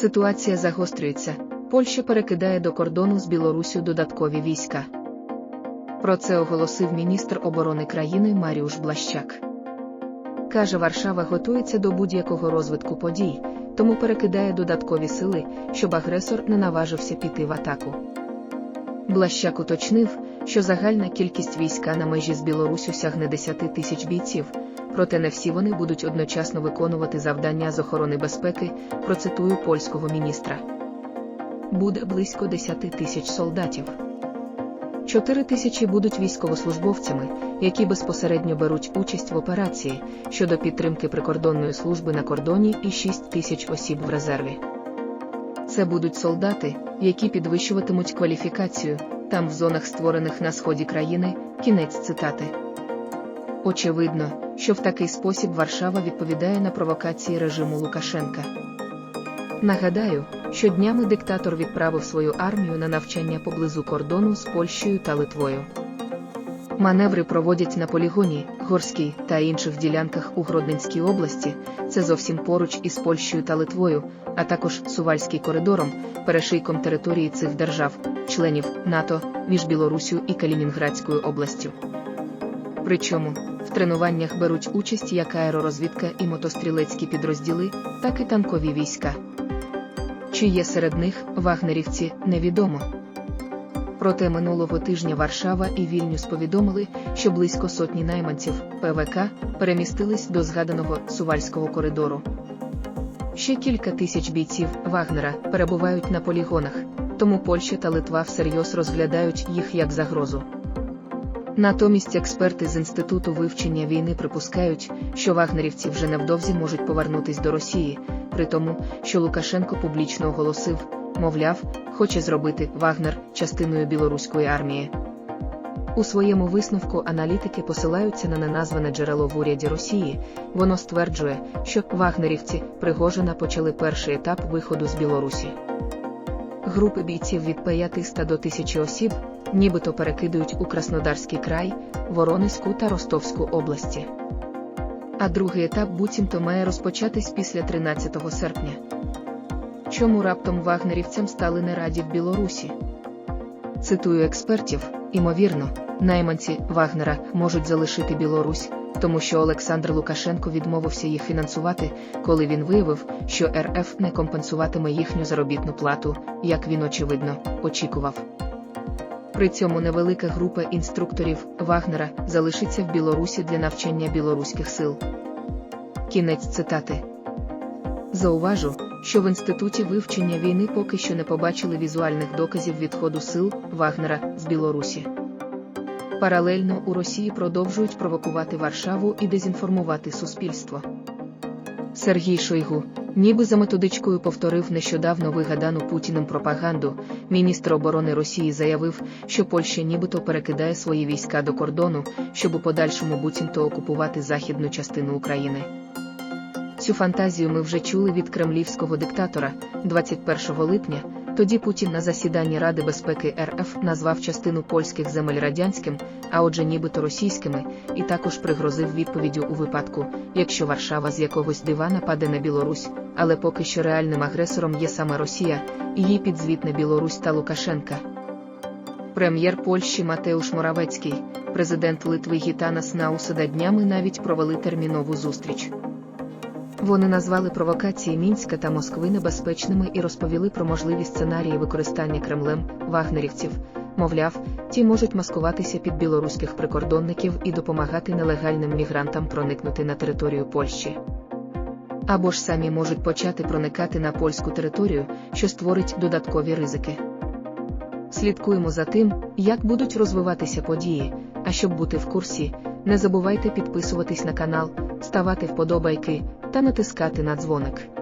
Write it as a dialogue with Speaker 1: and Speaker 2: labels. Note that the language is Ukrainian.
Speaker 1: Ситуація загострюється. Польща перекидає до кордону з Білоруссю додаткові війська. Про це оголосив міністр оборони країни Маріуш Блащак. Каже, Варшава готується до будь-якого розвитку подій, тому перекидає додаткові сили, щоб агресор не наважився піти в атаку. Блащак уточнив, що загальна кількість війська на межі з Білоруссю сягне 10 тисяч бійців, проте не всі вони будуть одночасно виконувати завдання з охорони безпеки, процитую польського міністра. Буде близько 10 тисяч солдатів. 4 тисячі будуть військовослужбовцями, які безпосередньо беруть участь в операції щодо підтримки прикордонної служби на кордоні і 6 тисяч осіб в резерві. Це будуть солдати, які підвищуватимуть кваліфікацію там в зонах, створених на сході країни, кінець цитати. Очевидно, що в такий спосіб Варшава відповідає на провокації режиму Лукашенка. Нагадаю, що днями диктатор відправив свою армію на навчання поблизу кордону з Польщею та Литвою. Маневри проводять на полігоні, Горській та інших ділянках у Гродненській області, це зовсім поруч із Польщею та Литвою, а також Сувальський коридором, перешийком території цих держав, членів НАТО, між Білоруссю і Калінінградською областю. Причому в тренуваннях беруть участь як аеророзвідка і мотострілецькі підрозділи, так і танкові війська. Чи є серед них вагнерівці, невідомо. Проте минулого тижня Варшава і Вільнюс повідомили, що близько сотні найманців ПВК перемістились до згаданого Сувальського коридору. Ще кілька тисяч бійців Вагнера перебувають на полігонах, тому Польща та Литва всерйоз розглядають їх як загрозу. Натомість експерти з Інституту вивчення війни припускають, що вагнерівці вже невдовзі можуть повернутись до Росії, при тому, що Лукашенко публічно оголосив, мовляв, хоче зробити Вагнер частиною білоруської армії. У своєму висновку аналітики посилаються на неназване джерело в уряді Росії. Воно стверджує, що вагнерівці Пригожина почали перший етап виходу з Білорусі. Групи бійців від 500 до 1000 осіб, нібито перекидують у Краснодарський край, Воронезьку та Ростовську області. А другий етап буцімто має розпочатись після 13 серпня. Чому раптом вагнерівцям стали не раді в Білорусі? Цитую експертів, імовірно, найманці Вагнера можуть залишити Білорусь, тому що Олександр Лукашенко відмовився їх фінансувати, коли він виявив, що РФ не компенсуватиме їхню заробітну плату, як він очевидно очікував. При цьому невелика група інструкторів Вагнера залишиться в Білорусі для навчання білоруських сил. Кінець цитати. Зауважу, що в інституті вивчення війни поки що не побачили візуальних доказів відходу сил Вагнера з Білорусі. Паралельно у Росії продовжують провокувати Варшаву і дезінформувати суспільство. Сергій Шойгу, ніби за методичкою повторив нещодавно вигадану Путіним пропаганду. Міністр оборони Росії заявив, що Польща нібито перекидає свої війська до кордону, щоб у подальшому буцімто окупувати західну частину України. Цю фантазію ми вже чули від кремлівського диктатора 21 липня. Тоді Путін на засіданні Ради безпеки РФ назвав частину польських земель радянським, а отже, нібито російськими, і також пригрозив відповіддю у випадку, якщо Варшава з якогось дива нападе на Білорусь, але поки що реальним агресором є саме Росія, і їй підзвітне Білорусь та Лукашенка. Прем'єр Польщі Матеуш Моравецький, президент Литви Гітанас Науседа днями навіть провели термінову зустріч. Вони назвали провокації Мінська та Москви небезпечними і розповіли про можливі сценарії використання Кремлем вагнерівців. Мовляв, ті можуть маскуватися під білоруських прикордонників і допомагати нелегальним мігрантам проникнути на територію Польщі. Або ж самі можуть почати проникати на польську територію, що створить додаткові ризики. Слідкуємо за тим, як будуть розвиватися події. А щоб бути в курсі, не забувайте підписуватись на канал, ставати вподобайки та натискати на дзвоник.